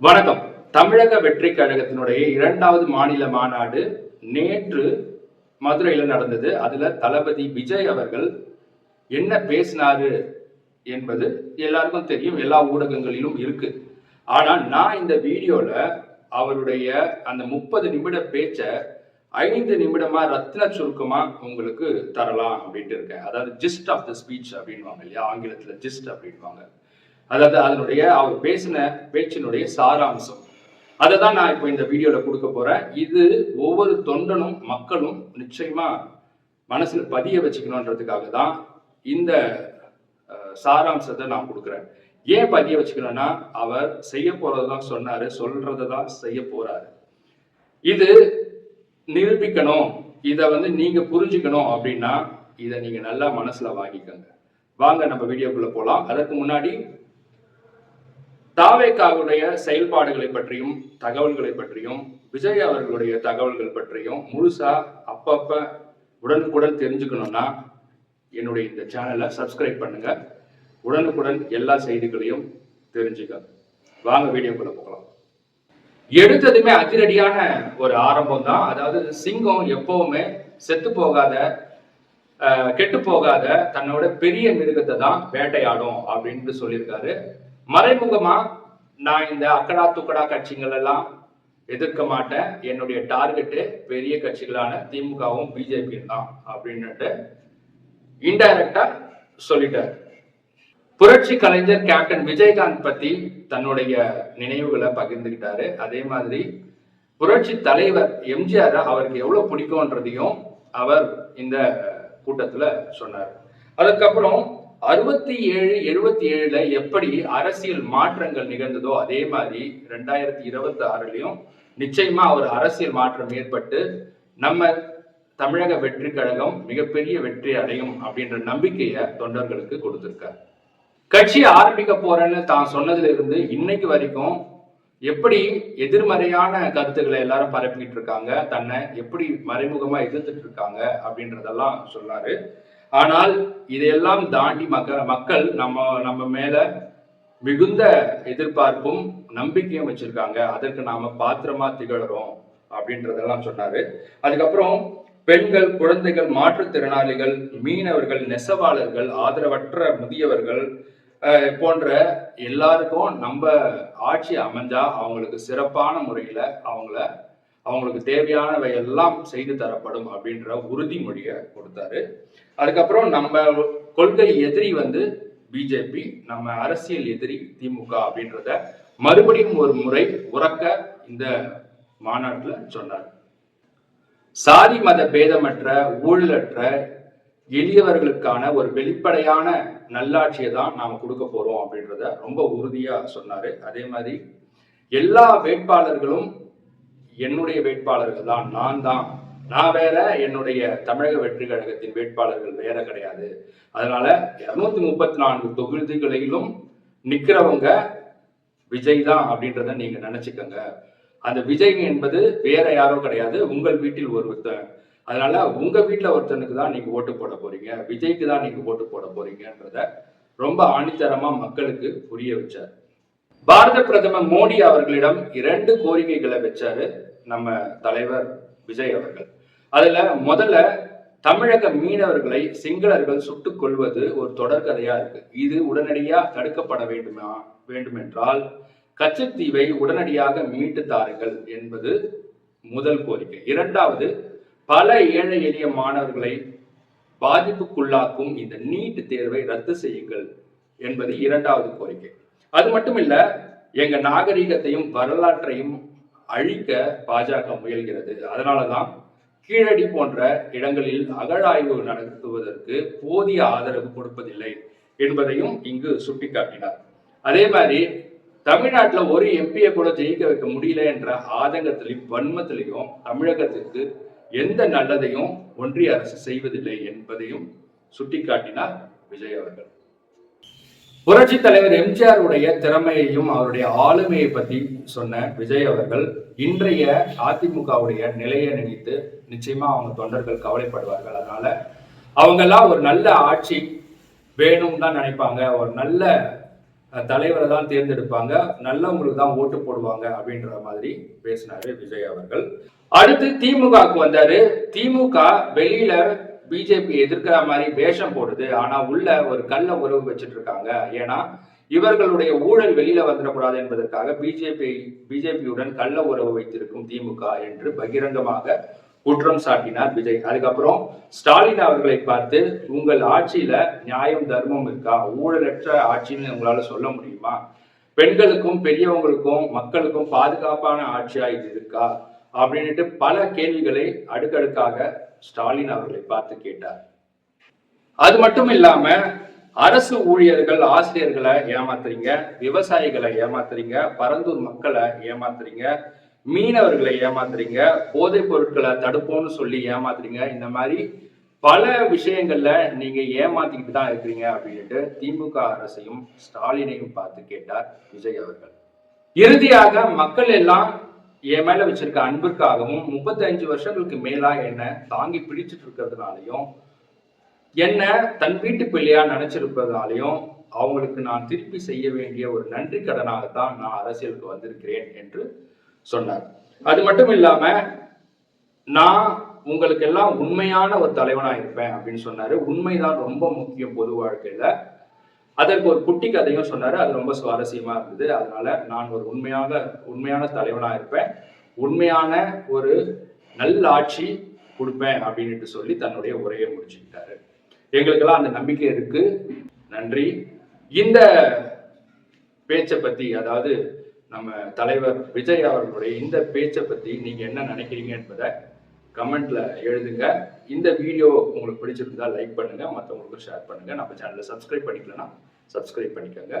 வணக்கம். தமிழக வெற்றி கழகத்தினுடைய இரண்டாவது மாநில மாநாடு நேற்று மதுரையில் நடந்தது. அதுல தளபதி விஜய் அவர்கள் என்ன பேசினாரு என்பது எல்லாருக்கும் தெரியும். எல்லா ஊடகங்களிலும் இருக்கு. ஆனா நான் இந்த வீடியோல அவருடைய அந்த முப்பது நிமிட பேச்ச ஐந்து நிமிடமா ரத்ன சுருக்கமா உங்களுக்கு தரலாம் அப்படின்ட்டு இருக்கேன். அதாவது ஜிஸ்ட் ஆஃப் த ஸ்பீச் அப்படின்வாங்க இல்லையா? ஆங்கிலத்துல ஜிஸ்ட் அப்படின்வாங்க அதாவது அதனுடைய அவர் பேசின பேச்சினுடைய சாராம்சம். அதை தான் நான் இப்போ இந்த வீடியோல கொடுக்க போறேன். இது ஒவ்வொரு தொண்டனும் மக்களும் நிச்சயமா மனசில் பதிய வச்சுக்கணுன்றதுக்காக தான் இந்த சாராம்சத்தை நான் கொடுக்குறேன். ஏன் பதிய வச்சுக்கணும்னா அவர் செய்ய போறதுதான் சொன்னாரு சொல்றதை தான் செய்ய போறாரு. இது நிரூபிக்கணும். இதை வந்து நீங்க புரிஞ்சுக்கணும் அப்படின்னா இதை நீங்க நல்லா மனசுல வாங்கிக்கோங்க. வாங்க நம்ம வீடியோக்குள்ள போகலாம் அதற்கு முன்னாடி தாவேக்காவுடைய செயல்பாடுகளை பற்றியும் தகவல்களை பற்றியும் விஜய் அவர்களுடைய தகவல்கள் பற்றியும் முழுசா அப்பப்ப உடனுக்குடன் தெரிஞ்சுக்கணும்னா என்னுடைய இந்த சேனலை சப்ஸ்கிரைப் பண்ணுங்க. உடனுக்குடன் எல்லா செய்திகளையும் தெரிஞ்சுக்க வாங்க வீடியோக்குள்ள போகலாம். எடுத்ததுமே அதிரடியான ஒரு ஆரம்பம் தான். அதாவது சிங்கம் எப்பவுமே செத்து போகாத கெட்டு போகாத தன்னோட பெரிய மிருகத்தை தான் வேட்டையாடும் அப்படின்ட்டு சொல்லியிருக்காரு. மறைமுகமா நான் இந்த அக்கடா துக்கடா கட்சிகள் எல்லாம் எதிர்க்க மாட்டேன். என்னுடைய டார்கெட்டு பெரிய கட்சிகளான திமுகவும் பிஜேபியும் தான் அப்படின்னுட்டு இன்டைரக்டா சொல்லிட்டார். புரட்சி கலைஞர் கேப்டன் விஜயகாந்த் பத்தி தன்னுடைய நினைவுகளை பகிர்ந்துக்கிட்டாரு. அதே மாதிரி புரட்சி தலைவர் எம்ஜிஆர் அவருக்கு எவ்வளவு பிடிக்கும்ன்றதையும் அவர் இந்த கூட்டத்துல சொன்னார். அதுக்கப்புறம் அறுபத்தி ஏழு எழுபத்தி ஏழுல எப்படி அரசியல் மாற்றங்கள் நிகழ்ந்ததோ அதே மாதிரி ரெண்டாயிரத்தி இருபத்தி ஆறுலயும் நிச்சயமா ஒரு அரசியல் மாற்றம் ஏற்பட்டு நம்ம தமிழக வெற்றி கழகம் மிகப்பெரிய வெற்றி அடையும் அப்படின்ற நம்பிக்கையை தொண்டர்களுக்கு கொடுத்திருக்கார். கட்சி ஆரம்பிக்க போறேன்னு தான் சொன்னதுல இருந்து இன்னைக்கு வரைக்கும் எப்படி எதிர்மறையான கருத்துக்களை எல்லாரும் பரப்பிட்டு இருக்காங்க தன்னை எப்படி மறைமுகமா எதிர்த்துட்டு இருக்காங்க அப்படின்றதெல்லாம் சொன்னாரு. ஆனால் இதையெல்லாம் தாண்டி மக்க மக்கள் நம்ம நம்ம மேல மிகுந்த எதிர்பார்ப்பும் நம்பிக்கையும் வச்சிருக்காங்க. அதற்கு நாம பாத்திரமா திகழறோம் அப்படின்றதெல்லாம் சொன்னாரு. அதுக்கப்புறம் பெண்கள் குழந்தைகள் மாற்றுத்திறனாளிகள் மீனவர்கள் நெசவாளர்கள் ஆதரவற்ற முதியவர்கள் போன்ற எல்லாருக்கும் நம்ம ஆட்சி அமைஞ்சா அவங்களுக்கு சிறப்பான முறையில அவங்கள அவங்களுக்கு தேவையானவை எல்லாம் செய்து தரப்படும் அப்படின்ற உறுதிமொழியை கொடுத்தாரு. அதுக்கப்புறம் நம்ம கொள்கை எதிரி வந்து பிஜேபி நம்ம அரசியல் எதிரி திமுக அப்படின்றத மறுபடியும் ஒரு முறை உறக்க இந்த மாநாட்டில் சொன்னார். சாதி மத பேதமற்ற ஊழலற்ற எளியவர்களுக்கான ஒரு வெளிப்படையான நல்லாட்சியை தான் நாம் கொடுக்க போறோம் அப்படின்றத ரொம்ப உறுதியா சொன்னாரு. அதே மாதிரி எல்லா வேட்பாளர்களும் என்னுடைய வேட்பாளர்கள் தான் நான் தான். நான் வேற என்னுடைய தமிழக வெற்றி கழகத்தின் வேட்பாளர்கள் வேற கிடையாது. அதனால இருநூத்தி முப்பத்தி நான்கு தொகுதிகளிலும் நிக்கிறவங்க விஜய் தான் அப்படின்றத நீங்க நினைச்சுக்கோங்க. அந்த விஜய் என்பது வேற யாரோ கிடையாது உங்கள் வீட்டில் ஒருத்தன். அதனால உங்க வீட்டில் ஒருத்தனுக்கு தான் நீங்க ஓட்டு போட போறீங்க விஜய்க்கு தான் நீங்க ஓட்டு போட போறீங்கன்றத ரொம்ப ஆணித்தரமா மக்களுக்கு புரிய வச்சார். பாரத பிரதமர் மோடி அவர்களிடம் இரண்டு கோரிக்கைகளை வச்சாரு. நம்ம தலைவர் விஜய் அவர்கள். அதுல முதல்ல தமிழக மீனவர்களை சிங்களர்கள் சுட்டுக் கொள்வது ஒரு தொடர்கதையா இருக்கு. இது உடனடியாக தடுக்கப்பட வேண்டுமா? வேண்டுமென்றால் கச்சத்தீவை உடனடியாக மீட்டு தாருங்கள் என்பது முதல் கோரிக்கை. இரண்டாவது பல ஏழை எளிய மாணவர்களை பாதிப்புக்குள்ளாக்கும் இந்த நீட் தேர்வை ரத்து செய்யுங்கள் என்பது இரண்டாவது கோரிக்கை. அது மட்டும் இல்ல எங்க நாகரிகத்தையும் வரலாற்றையும் அழிக்க பாஜக முயல்கிறது. அதனாலதான் கீழடி போன்ற இடங்களில் அகழாய்வு நடத்துவதற்கு போதிய ஆதரவு கொடுப்பதில்லை என்பதையும் இங்கு சுட்டிக்காட்டினார். அதே மாதிரி தமிழ்நாட்டுல ஒரு எம்பியை கூட ஜெயிக்க வைக்க முடியல என்ற ஆதங்கத்திலையும் வன்மத்திலையும் தமிழகத்திற்கு எந்த நல்லதையும் ஒன்றிய அரசு செய்வதில்லை என்பதையும் சுட்டிக்காட்டினார் விஜய் அவர்கள். புரட்சி தலைவர் எம்ஜிஆர் உடைய திறமையையும் அவருடைய ஆளுமையை பத்தி சொன்ன விஜய் அவர்கள் இன்றைய அதிமுகவுடைய நிலையை நினைத்து நிச்சயமா அவங்க தொண்டர்கள் கவலைப்படுவார்கள். அதனால அவங்க எல்லாம் ஒரு நல்ல ஆட்சி வேணும் தான் நினைப்பாங்க. ஒரு நல்ல தலைவரை தான் தேர்ந்தெடுப்பாங்க. நல்லவங்களுக்கு தான் ஓட்டு போடுவாங்க அப்படின்ற மாதிரி பேசினாரு விஜய் அவர்கள். அடுத்து திமுகவுக்கு வந்தாரு. திமுக வெளியில பிஜேபி எதிர்க்கிற மாதிரி வேஷம் போடுது. ஆனா உள்ள ஒரு கள்ள உறவு வச்சுட்டு இருக்காங்க ஏன்னா இவர்களுடைய ஊழல் வெளியில வந்துடக்கூடாது என்பதற்காக பிஜேபி பிஜேபியுடன் கள்ள உறவு வைத்திருக்கும் திமுக என்று பகிரங்கமாக குற்றம் சாட்டினார் விஜய். அதுக்கப்புறம் ஸ்டாலின் அவர்களை பார்த்து உங்கள் ஆட்சியில நியாயம் தர்மம் இருக்கா? ஊழலற்ற ஆட்சின்னு உங்களால சொல்ல முடியுமா? பெண்களுக்கும் பெரியவங்களுக்கும் மக்களுக்கும் பாதுகாப்பான ஆட்சியா இது இருக்கா? அப்படின்னுட்டு பல கேள்விகளை அடுக்கடுக்காக ஸ்டாலின் அவர்களை பார்த்து கேட்டார். அது மட்டும் இல்லாம அரசு ஊழியர்கள் ஆசிரியர்களை ஏமாத்துறீங்க விவசாயிகளை ஏமாத்துறீங்க பரந்தூர் மக்களை ஏமாத்துறீங்க மீனவர்களை ஏமாத்துறீங்க போதைப் பொருட்களை தடுப்போம்னு சொல்லி ஏமாத்துறீங்க. இந்த மாதிரி பல விஷயங்கள்ல நீங்க ஏமாத்திக்கிட்டு தான் இருக்கிறீங்க அப்படின்ட்டு திமுக அரசையும் ஸ்டாலினையும் பார்த்து கேட்டார் விஜய் அவர்கள். இறுதியாக மக்கள் எல்லாம் என் மேல வச்சிருக்க அன்பிற்காகவும் 35 வருஷங்களுக்கு மேலா என்னை தாங்கி பிடிச்சிட்டு இருக்கிறதுனாலையும் என்ன தன் வீட்டு பிள்ளையா நினைச்சிருப்பதாலையும் அவங்களுக்கு நான் திருப்பி செய்ய வேண்டிய ஒரு நன்றி கடனாகத்தான் நான் அரசியலுக்கு வந்திருக்கிறேன் என்று சொன்னார். அது மட்டும் இல்லாம நான் உங்களுக்கு எல்லாம் உண்மையான ஒரு தலைவனா இருப்பேன் அப்படின்னு சொன்னாரு. உண்மைதான் ரொம்ப முக்கியம் பொது வாழ்க்கையில. அதற்கு ஒரு குட்டி கதையும் சொன்னாரு. அது ரொம்ப சுவாரஸ்யமா இருந்தது. அதனால நான் ஒரு உண்மையாக உண்மையான தலைவனா இருப்பேன். உண்மையான ஒரு நல்ல ஆட்சி கொடுப்பேன் அப்படின்ட்டு சொல்லி தன்னுடைய உரையை முடிச்சுக்கிட்டாரு. எங்களுக்கெல்லாம் அந்த நம்பிக்கை இருக்கு. நன்றி. இந்த பேச்சை பத்தி அதாவது நம்ம தலைவர் விஜய் அவர்களுடைய இந்த பேச்சை பத்தி நீங்க என்ன நினைக்கிறீங்க என்பதை கமெண்ட்ல எழுதுங்க. இந்த வீடியோ உங்களுக்கு பிடிச்சிருந்தா லைக் பண்ணுங்க மற்றவங்களுக்கும் ஷேர் பண்ணுங்க. நம்ம சேனலை சப்ஸ்கிரைப் பண்ணிக்கலன்னா சப்ஸ்கிரைப் பண்ணிக்கோங்க.